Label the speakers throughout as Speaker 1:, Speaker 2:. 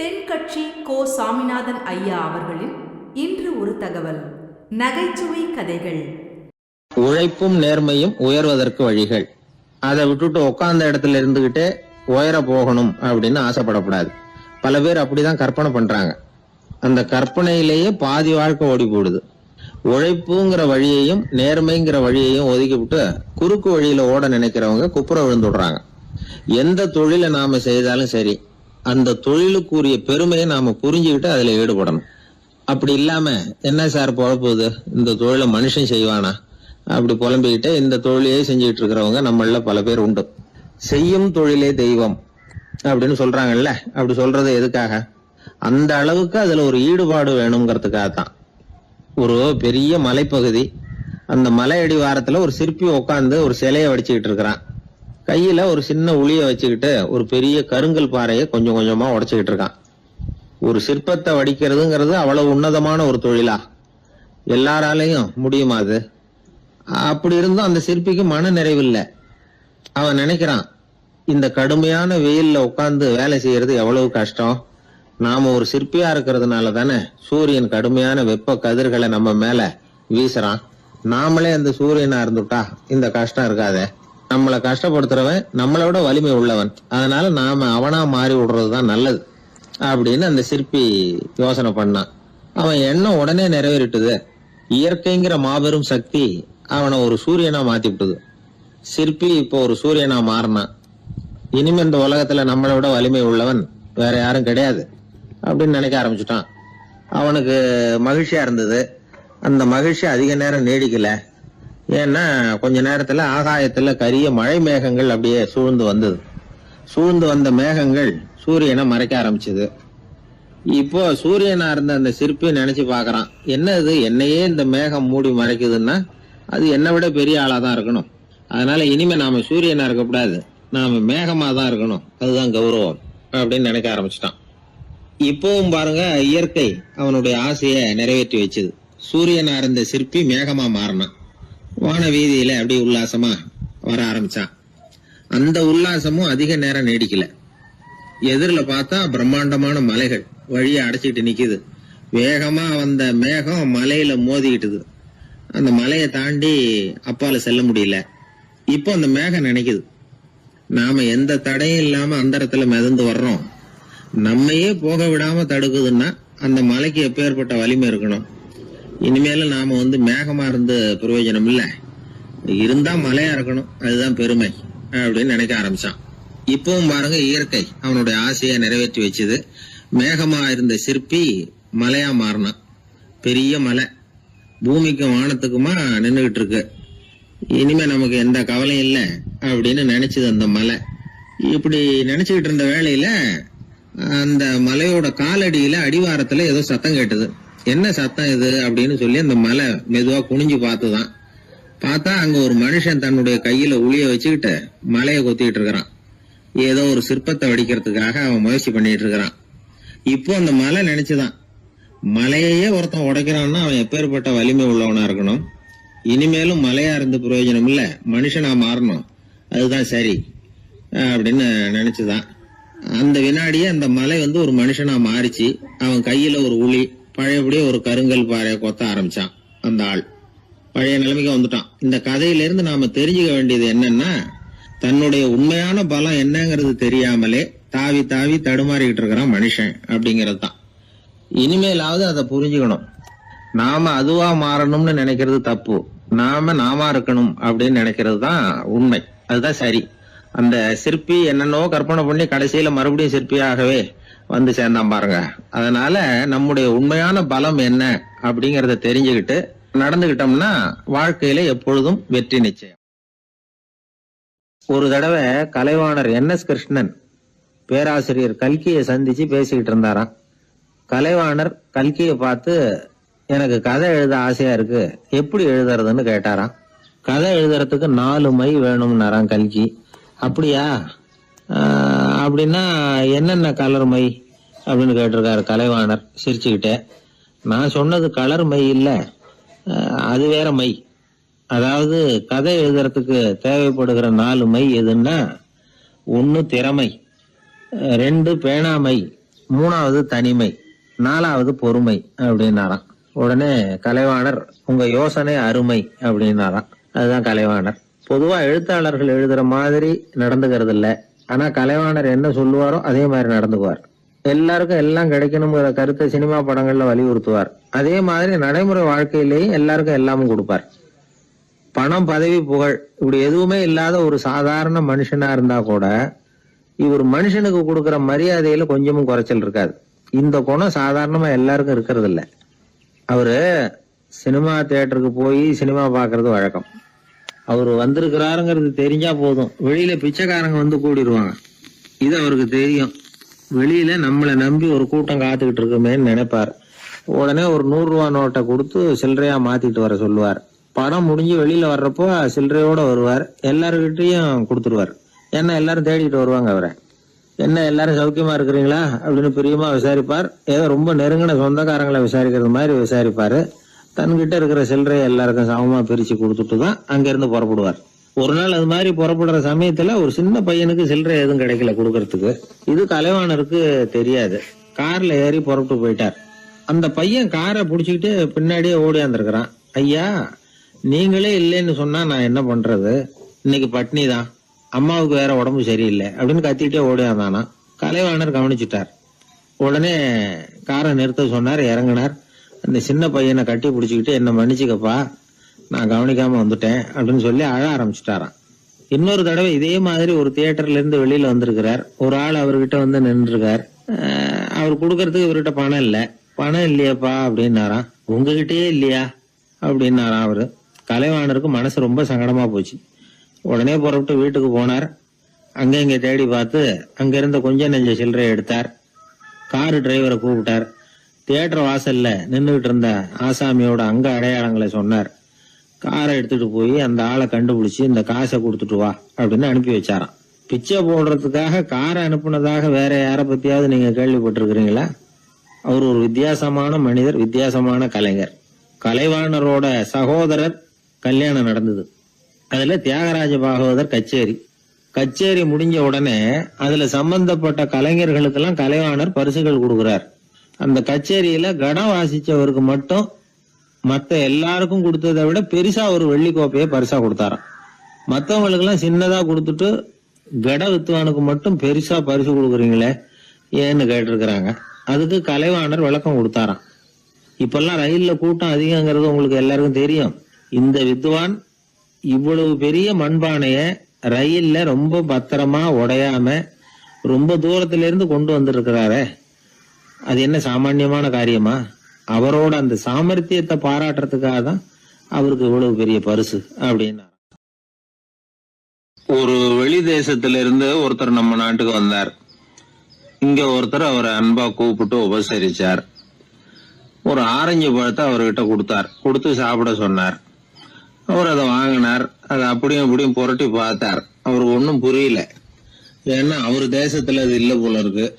Speaker 1: தென்கட்சி கோ சாமிநாதன் ஐயா அவர்களின் இன்று ஒரு தகவல். நகைச்சுவை கதைகள்.
Speaker 2: உழைப்பும் நேர்மையும் உயர்வதற்கு வழிகள். அதை விட்டுட்டு உட்கார்ந்த இடத்துல இருந்துகிட்டே உயர போகணும் அப்படின்னு ஆசைப்படக்கூடாது. பல பேர் அப்படிதான் கற்பனை பண்றாங்க. அந்த கற்பனையிலேயே பாதி வாழ்க்கை ஓடி போடுது. உழைப்புங்கிற வழியையும் நேர்மைங்கிற வழியையும் ஒதுக்கி விட்டு குறுக்கு வழியில ஓட நினைக்கிறவங்க குப்புற விழுந்துடுறாங்க. எந்த தொழிலை நாம செய்தாலும் சரி அந்த தொழிலுக்குரிய பெருமையை நாம புரிஞ்சுக்கிட்டு அதுல ஈடுபடணும். அப்படி இல்லாம என்ன சார் பொழப்புது இந்த தொழிலை மனுஷன் செய்வானா? அப்படி புலம்பிக்கிட்டு இந்த தொழிலையே செஞ்சுக்கிட்டு இருக்கிறவங்க நம்மள பல பேர் உண்டு. செய்யும் தொழிலே தெய்வம் அப்படின்னு சொல்றாங்கல்ல? அப்படி சொல்றது எதுக்காக? அந்த அளவுக்கு அதுல ஒரு ஈடுபாடு வேணுங்கிறதுக்காக தான் ஒரு பெரிய மலைப்பகுதி. அந்த மலை அடிவாரத்துல ஒரு சிற்பி உட்காந்து ஒரு சிலையை வடிச்சுக்கிட்டு இருக்கிறான். கையில ஒரு சின்ன உளிய வச்சுக்கிட்டு ஒரு பெரிய கருங்கல் பாறையை கொஞ்சம் கொஞ்சமா உடைச்சுக்கிட்டு இருக்கான். ஒரு சிற்பத்தை வடிக்கிறதுங்கிறது அவ்வளவு உன்னதமான ஒரு தொழிலா? எல்லாராலையும் முடியுமா அது? அப்படி இருந்தும் அந்த சிற்பிக்கு மன நிறைவில்லை. அவன் நினைக்கிறான் இந்த கடுமையான வெயில்ல உட்காந்து வேலை செய்யறது எவ்வளவு கஷ்டம்? நாம ஒரு சிற்பியா இருக்கிறதுனால தானே சூரியன் கடுமையான வெப்ப கதிர்களை நம்ம மேல வீசுறான். நாமளே அந்த சூரியனா இருந்துட்டா இந்த கஷ்டம் இருக்காதே? நம்மளை கஷ்டப்படுத்துறவன் நம்மளை விட வலிமை உள்ளவன். அதனால நாம அவனா மாறி விடுறதுதான் நல்லது. அப்படின்னு அந்த சிற்பி யோசனை பண்ணான். அவன் எண்ணம் உடனே நிறைவேறிட்டுது. இயற்கைங்கிற மாபெரும் சக்தி அவனை ஒரு சூரியனா மாத்தி விட்டுது சிற்பி இப்போ ஒரு சூரியனா மாறினான். இனிமே இந்த உலகத்துல நம்மளை விட வலிமை உள்ளவன் வேற யாரும் கிடையாது அப்படின்னு நினைக்க ஆரம்பிச்சுட்டான். அவனுக்கு மகிழ்ச்சியா இருந்தது. அந்த மகிழ்ச்சி அதிக நேரம் நீடிக்கல. ஏன்னா கொஞ்ச நேரத்துல ஆகாயத்துல கரிய மழை மேகங்கள் அப்படியே சூழ்ந்து வந்தது. சூழ்ந்து வந்த மேகங்கள் சூரியனை மறைக்க ஆரம்பிச்சது. இப்போ சூரியனா இருந்த அந்த சிற்பி நினைச்சு பாக்குறான் என்ன இது என்னையே இந்த மேகம் மூடி மறைக்குதுன்னா அது என்னை விட பெரிய ஆளா தான் இருக்கணும். அதனால இனிமே நாம சூரியனா இருக்கக்கூடாது நாம மேகமா தான் இருக்கணும். அதுதான் கௌரவம் அப்படின்னு நினைக்க ஆரம்பிச்சிட்டான். இப்பவும் பாருங்க இயற்கை அவனுடைய ஆசையை நிறைவேற்றி வச்சது. சூரியனா இருந்த சிற்பி மேகமா மாறினான். வான வீதியில அப்படியே உல்லாசமா வர ஆரம்பிச்சான் அந்த உல்லாசமும் அதிக நேரம் நீடிக்கல. எதிரில் பார்த்தா பிரம்மாண்டமான மலைகள் வழியை அடைச்சிட்டு நிக்குது. வேகமா வந்த மேகம் மலையில மோதிக்கிட்டுது. அந்த மலையை தாண்டி அப்பால செல்ல முடியல. இப்போ அந்த மேகம் நினைக்குது. நாம எந்த தடையும் இல்லாம அந்தரத்துல மிதந்து வர்றோம். நம்மையே போக விடாம தடுக்குதுன்னா அந்த மலைக்கு எப்பேற்பட்ட வலிமை இருக்கணும்? இனிமேல நாம வந்து மேகமா இருந்த பிரயோஜனம் இல்ல. இருந்தா மலையா இருக்கணும். அதுதான் பெருமை அப்படின்னு நினைக்க ஆரம்பிச்சான். இப்பவும் பாருங்க இயற்கை அவனுடைய ஆசையை நிறைவேற்றி வச்சது. மேகமா இருந்த சிற்பி மலையா மாறினான். பெரிய மலை. பூமிக்கும் வானத்துக்குமா நின்றுகிட்டு இருக்கு இனிமே நமக்கு எந்த கவலையும் இல்லை அப்படின்னு நினைச்சது அந்த மலை. இப்படி நினைச்சுக்கிட்டு இருந்த வேலையில அந்த மலையோட காலடியில அடிவாரத்துல ஏதோ சத்தம் கேட்டது. என்ன சத்தம் இது அப்படின்னு சொல்லி அந்த மலை மெதுவா குனிஞ்சு பார்த்துதான். பார்த்தா அங்க ஒரு மனுஷன் தன்னுடைய கையில உளிய வச்சுக்கிட்டு மலையை கொத்திட்டு இருக்கிறான். ஏதோ ஒரு சிற்பத்தை வடிக்கிறதுக்காக அவன் முயற்சி பண்ணிட்டு இருக்கிறான். இப்போ அந்த மலை நினைச்சுதான். மலையையே ஒருத்தன் உடைக்கிறான்னா அவன் எப்பேற்பட்ட வலிமை உள்ளவனா இருக்கணும்? இனிமேலும் மலையா இருந்து பிரயோஜனம் இல்லை. மனுஷனா மாறணும். அதுதான் சரி அப்படின்னு நினைச்சுதான். அந்த வினாடியே அந்த மலை வந்து ஒரு மனுஷனா மாறிச்சு. அவன் கையில ஒரு உளி பழையபடியே ஒரு கருங்கல் பாறையை கொத்த ஆரம்பிச்சான் அந்த ஆள். பழைய நிலைமைக்கு வந்துட்டான். இந்த கதையிலிருந்து நாம தெரிஞ்சுக்க வேண்டியது என்னன்னா தன்னுடைய உண்மையான பலம் என்னங்கிறது தெரியாமலே தாவி தாவி தடுமாறிக்கிட்டு இருக்கிறான் மனுஷன் அப்படிங்கிறது தான். இனிமேலாவது அதை புரிஞ்சுக்கணும். நாம அதுவா மாறணும்னு நினைக்கிறது தப்பு. நாம நாம இருக்கணும் அப்படின்னு நினைக்கிறது தான் உண்மை. அதுதான் சரி. அந்த சிற்பி என்னென்னவோ கற்பனை பண்ணி கடைசியில மறுபடியும் சிற்பியாகவே வந்து சேர்ந்தான் பாருங்க. அதனால நம்முடைய உண்மையான பலம் என்ன அப்படிங்கறத தெரிஞ்சுக்கிட்டு நடந்துகிட்டோம்னா வாழ்க்கையில எப்பொழுதும் வெற்றி நிச்சயம். ஒரு தடவை கலைவாணர் என் எஸ் கிருஷ்ணன் பேராசிரியர் கல்கியை சந்திச்சு பேசிக்கிட்டு இருந்தாராம். கலைவாணர் கல்கியை பார்த்து எனக்கு கதை எழுத ஆசையா இருக்கு. எப்படி எழுதுறதுன்னு கேட்டாராம். கதை எழுதுறதுக்கு நாலு மை வேணும்னாராம் கல்கி. அப்படியா? அப்படின்னா என்னென்ன கலர் மை அப்படின்னு கேட்டிருக்காரு கலைவாணர் சிரிச்சுக்கிட்டே. நான் சொன்னது கலர் மை இல்லை. அது வேற மை. அதாவது கதை எழுதுறதுக்கு தேவைப்படுகிற நாலு மை எதுன்னா ஒன்று திறமை ரெண்டு பேணாமை மூணாவது தனிமை நாலாவது பொறுமை அப்படின்னாராம். உடனே கலைவாணர் உங்க யோசனை அருமை அப்படின்னாராம். அதுதான் கலைவாணர். பொதுவாக எழுத்தாளர்கள் எழுதுற மாதிரி நடந்துக்கிறது இல்லை ஆனா கலைவாணர் என்ன சொல்லுவாரோ அதே மாதிரி நடந்துக்குவார். எல்லாருக்கும் எல்லாம் கிடைக்கணுங்கிற கருத்தை சினிமா படங்கள்ல வலியுறுத்துவார். அதே மாதிரி நடைமுறை வாழ்க்கையிலேயும் எல்லாருக்கும் எல்லாமும் கொடுப்பார். பணம் பதவி புகழ் இப்படி எதுவுமே இல்லாத ஒரு சாதாரண மனுஷனா இருந்தா கூட இவர் மனுஷனுக்கு கொடுக்குற மரியாதையில கொஞ்சமும் குறைச்சல் இருக்காது. இந்த குணம் சாதாரணமா எல்லாருக்கும் இருக்கிறது இல்ல அவரு சினிமா தியேட்டருக்கு போய் சினிமா பார்க்கிறது வழக்கம். அவர் வந்திருக்கிறாருங்கிறது தெரிஞ்சா போதும். வெளியில பிச்சைக்காரங்க வந்து கூடிடுவாங்க இது அவருக்கு தெரியும். வெளியில நம்மளை நம்பி ஒரு கூட்டம் காத்துக்கிட்டு இருக்குமேன்னு நினைப்பார். உடனே ஒரு நூறு ரூபா நோட்டை கொடுத்து சில்லறையா மாத்திட்டு வர சொல்லுவார். படம் முடிஞ்சு வெளியில வர்றப்போ சில்லறையோட வருவார். எல்லாருக்கிட்டையும் கொடுத்துருவார். ஏன்னா எல்லாரும் தேடிட்டு வருவாங்க அவரை? என்ன எல்லாரும் சௌக்கியமா இருக்கிறீங்களா? அப்படின்னு பிரியமா விசாரிப்பார். ஏதோ ரொம்ப நெருங்கின சொந்தக்காரங்களை விசாரிக்கிறது மாதிரி விசாரிப்பாரு. தன்கிட்ட இருக்கிற சில்லறையை எல்லாருக்கும் சமமா பிரிச்சு கொடுத்துட்டு தான் அங்கிருந்து புறப்படுவார். ஒரு நாள் அது மாதிரி புறப்படுற சமயத்துல ஒரு சின்ன பையனுக்கு சில்லறை எதுவும் கிடைக்கல கொடுக்கறதுக்கு. இது கலைவாணருக்கு தெரியாது. கார்ல ஏறி புறப்பட்டு போயிட்டார். அந்த பையன் காரை பிடிச்சிக்கிட்டு பின்னாடியே ஓடியாந்துருக்கிறான் ஐயா நீங்களே இல்லைன்னு சொன்னா நான் என்ன பண்றது? இன்னைக்கு பட்னி தான். அம்மாவுக்கு வேற உடம்பு சரியில்லை. அப்படின்னு கத்திக்கிட்டே ஓடியாந்தானா கலைவாணர் கவனிச்சிட்டார். உடனே காரை நிறுத்த சொன்னார் இறங்கினார். இந்த சின்ன பையனை கட்டி பிடிச்சிக்கிட்டு என்ன மன்னிச்சுக்கப்பா. நான் கவனிக்காம வந்துட்டேன் அப்படின்னு சொல்லி அழ ஆரம்பிச்சிட்டாராம். இன்னொரு தடவை இதே மாதிரி ஒரு தியேட்டர்ல இருந்து வெளியில வந்திருக்கிறார். ஒரு ஆள் அவர்கிட்ட வந்து நின்றுருக்கார். அவர் கொடுக்கறதுக்கு இவர்கிட்ட பணம் இல்லை. பணம் இல்லையாப்பா அப்படின்னாராம். உங்ககிட்டயே இல்லையா? அப்படின்னாராம் அவரு. கலைவாணருக்கு மனசு ரொம்ப சங்கடமா போச்சு. உடனே புறப்பட்டு வீட்டுக்கு போனார். அங்கே இங்கே தேடி பார்த்து அங்க கொஞ்ச நெஞ்ச சில்லறை எடுத்தார். காரு டிரைவரை கூப்பிட்டார். தியேட்டர் வாசல்ல நின்றுகிட்டு இருந்த ஆசாமியோட அங்க அடையாளங்களை சொன்னார். காரை எடுத்துட்டு போய் அந்த ஆளை கண்டுபிடிச்சி இந்த காசை கொடுத்துட்டு வா அப்படின்னு அனுப்பி வச்சாராம். பிச்சை போடுறதுக்காக காரை அனுப்புனதாக வேற யாரை பத்தியாவது நீங்க கேள்விப்பட்டிருக்கிறீங்களா? அவர் ஒரு வித்தியாசமான மனிதர் வித்தியாசமான கலைஞர். கலைவாணரோட சகோதரர் கல்யாணம் நடந்தது. அதுல தியாகராஜ பாகவதர் கச்சேரி. கச்சேரி முடிஞ்ச உடனே அதுல சம்பந்தப்பட்ட கலைஞர்களுக்கெல்லாம் கலைவாணர் பரிசுகள் கொடுக்கிறார். அந்த கச்சேரியில கடம் வாசிச்சவருக்கு மட்டும் மற்ற எல்லாருக்கும் கொடுத்ததை விட பெருசா ஒரு வெள்ளி கோப்பையை பரிசா கொடுத்தாராம். மற்றவங்களுக்கு எல்லாம் சின்னதா கொடுத்துட்டு கட வித்துவானுக்கு மட்டும் பெருசா பரிசு கொடுக்குறீங்களே ஏன்னு கேட்டிருக்கிறாங்க. அதுக்கு கலைவாணர் விளக்கம் கொடுத்தாராம். இப்பெல்லாம் ரயில்ல கூட்டம் அதிகங்கிறது உங்களுக்கு எல்லாருக்கும் தெரியும். இந்த வித்வான் இவ்வளவு பெரிய மண்பானைய ரயில்ல ரொம்ப பத்திரமா உடையாம ரொம்ப தூரத்துல இருந்து கொண்டு வந்திருக்கிறாரே. அது என்ன சாமானியமான காரியமா? அவரோட அந்த சாமர்த்தியத்தை பாராட்டுறதுக்காக தான் அவருக்கு இவ்வளவு பெரிய பரிசு அப்படின்னா. ஒரு வெளி தேசத்துல இருந்து ஒருத்தர் நம்ம நாட்டுக்கு வந்தார். இங்க ஒருத்தர் அவரை அன்பா கூப்பிட்டு உபசரிச்சார். ஒரு ஆரஞ்சு பழத்தை அவர்கிட்ட கொடுத்தார். கொடுத்து சாப்பிட சொன்னார். அவர் அதை வாங்கினார். அதை அப்படியும் அப்படியும் புரட்டி பார்த்தார். அவருக்கு ஒன்றும் புரியல. ஏன்னா அவர் தேசத்துல அது இல்லை போல இருக்கு.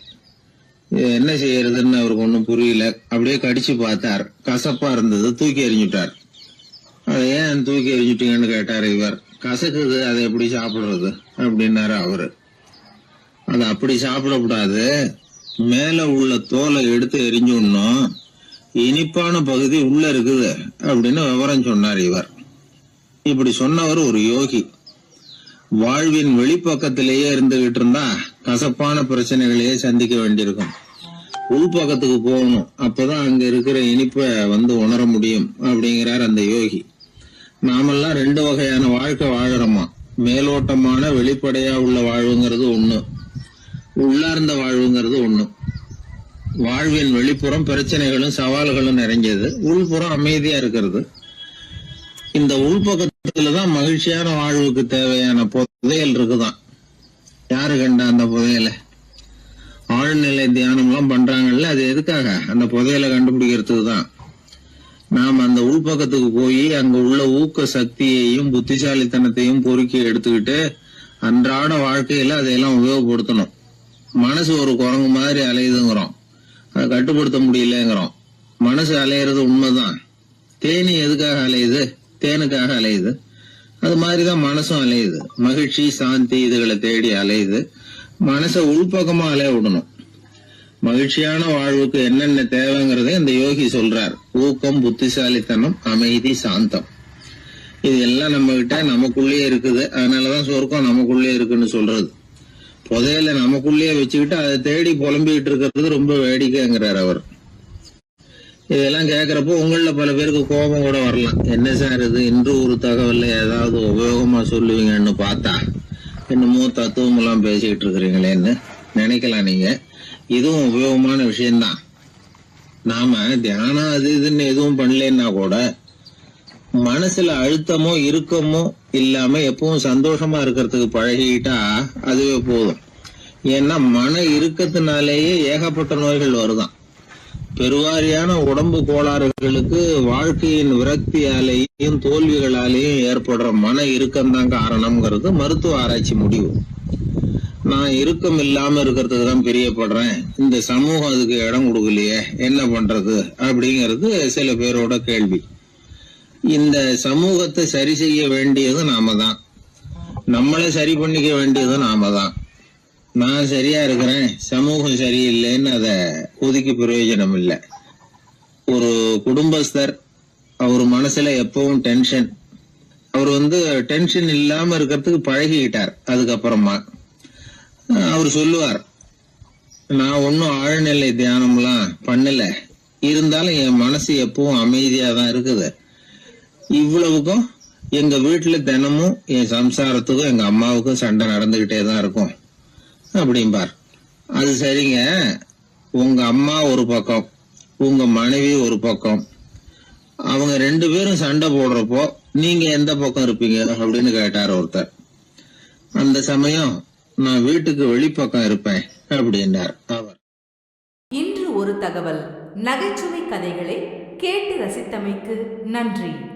Speaker 2: என்ன செய்யறதுன்னு அவருக்கு ஒன்றும் புரியல. அப்படியே கடிச்சு பார்த்தார். கசப்பா இருந்தது. தூக்கி எறிஞ்சுட்டார். அதை ஏன் தூக்கி எறிஞ்சுட்டீங்கன்னு கேட்டார் இவர். கசக்குது அதை எப்படி சாப்பிடுறது? அப்படின்னாரு அவரு. அது அப்படி சாப்பிடக்கூடாது. மேல உள்ள தோலை எடுத்து எரிஞ்சுடணும் இனிப்பான பகுதி உள்ள இருக்குது அப்படின்னு விவரம் சொன்னார் இவர். இப்படி சொன்னவர் ஒரு யோகி. வாழ்வின் வெளிப்பக்கத்திலேயே இருந்துகிட்டு இருந்தா கசப்பான பிரச்சனைகளையே சந்திக்க வேண்டியிருக்கும். உள்பக்கத்துக்கு போகணும். அப்பதான் அங்க இருக்கிற இனிப்பை வந்து உணர முடியும் அப்படிங்கிறார் அந்த யோகி. நாமெல்லாம் ரெண்டு வகையான வாழ்க்கை வாழறோமா? மேலோட்டமான வெளிப்படையா உள்ள வாழ்வுங்கிறது ஒண்ணு. உள்ளார்ந்த வாழ்வுங்கிறது ஒண்ணு. வாழ்வின் வெளிப்புறம் பிரச்சனைகளும் சவால்களும் நிறைஞ்சது. உள்புறம் அமைதியா இருக்கிறது. இந்த உள்பக்கத்துலதான் மகிழ்ச்சியான வாழ்வுக்கு தேவையான புதையல் இருக்குதான். யாரு கண்டா அந்த புதையலை? ஆழ்நிலை தியானம் எல்லாம் பண்றாங்கல்ல அது எதுக்காக? அந்த புதையலை கண்டுபிடிக்கிறதுக்கு தான் நாம் அந்த உள்பக்கத்துக்கு போய் அங்க உள்ள ஊக்க சக்தியையும் புத்திசாலித்தனத்தையும் பொறுக்கி எடுத்துக்கிட்டு அன்றாட வாழ்க்கையில அதையெல்லாம் உபயோகப்படுத்தணும். மனசு ஒரு குரங்கு மாதிரி அலையுதுங்கிறோம். அதை கட்டுப்படுத்த முடியலங்கிறோம். மனசு அலையிறது உண்மைதான். தேனி எதுக்காக அலையுது? தேனுக்காக அலையுது. அது மாதிரிதான் மனசும் அலையுது. மகிழ்ச்சி சாந்தி இதுகளை தேடி அலையுது. மனசை உள்பக்கமா அலைய விடணும். மகிழ்ச்சியான வாழ்வுக்கு என்னென்ன தேவைங்கிறதை இந்த யோகி சொல்றார். ஊக்கம் புத்திசாலித்தனம் அமைதி சாந்தம். இது எல்லாம் நம்ம கிட்ட நமக்குள்ளேயே இருக்குது. அதனாலதான் சொர்க்கம் நமக்குள்ளேயே இருக்குன்னு சொல்றது. புதையில நமக்குள்ளேயே வச்சுக்கிட்டு அதை தேடி புலம்பிக்கிட்டு இருக்கிறது ரொம்ப வேடிக்கைங்கிறார் அவர். இதெல்லாம் கேக்குறப்போ உங்களில் பல பேருக்கு கோபம் கூட வரலாம். என்ன சார் இது? இன்று ஒரு தகவல்ல ஏதாவது உபயோகமா சொல்லுவீங்கன்னு பார்த்தா என்னமோ தத்துவமெல்லாம் பேசிக்கிட்டு இருக்கிறீங்களேன்னு நினைக்கலாம் நீங்க. இதுவும் உபயோகமான விஷயம்தான். நாம தியானம் அது இதுன்னு எதுவும் பண்ணலன்னா கூட மனசுல அழுத்தமோ இறுக்கமோ இல்லாம எப்பவும் சந்தோஷமா இருக்கிறதுக்கு பழகிட்டா அதுவே போதும். ஏன்னா மன இறுக்கத்தினாலேயே ஏகப்பட்ட நோய்கள் வருதாம் பெருவாரியான உடம்பு கோளாறுகளுக்கு வாழ்க்கையின் விரக்தியாலேயும் தோல்விகளாலேயும் ஏற்படுற மன இறுக்கம் தான் காரணம்ங்கிறது மருத்துவ ஆராய்ச்சி முடிவு. நான் இறுக்கம் இல்லாம இருக்கிறதுக்கு தான் பிரியப்படுறேன். இந்த சமூகம் அதுக்கு இடம் கொடுக்கலையே என்ன பண்றது? அப்படிங்கிறது சில பேரோட கேள்வி. இந்த சமூகத்தை சரி செய்ய வேண்டியது நாம தான். நம்மளை சரி பண்ணிக்க வேண்டியது நாம தான். நான் சரியா இருக்கிறேன் சமூகம் சரியில்லைன்னு அதை ஒதுக்கி பிரயோஜனம் இல்லை. ஒரு குடும்பஸ்தர் அவர் மனசுல எப்பவும் டென்ஷன் அவர் வந்து டென்ஷன் இல்லாம இருக்கிறதுக்கு பழகிக்கிட்டார் அதுக்கப்புறமா. அவர் சொல்லுவார் நான் ஒன்றும் ஆழ்நிலை தியானம்லாம் பண்ணல. இருந்தாலும் என் மனசு எப்பவும் அமைதியா தான் இருக்குது. இவ்வளவுக்கும் எங்க வீட்டுல தினமும் என் சம்சாரத்துக்கும் எங்க அம்மாவுக்கும் சண்டை நடந்துகிட்டே தான் இருக்கும். அப்படிம்பார். அது சரிங்க. உங்க அம்மா ஒரு பக்கம் உங்க மனைவி ஒரு பக்கம். அவங்க ரெண்டு பேரும் சண்டை போடுறப்போ நீங்க எந்த பக்கம் இருப்பீங்க? அப்படின்னு கேட்டார் ஒருத்தர். அந்த சமயம் நான் வீட்டுக்கு வெளிப்பக்கம் இருப்பேன் அப்படின்னார் அவர்.
Speaker 1: இன்று ஒரு தகவல். நகைச்சுவை கதைகளை கேட்டு ரசித்தமைக்கு நன்றி.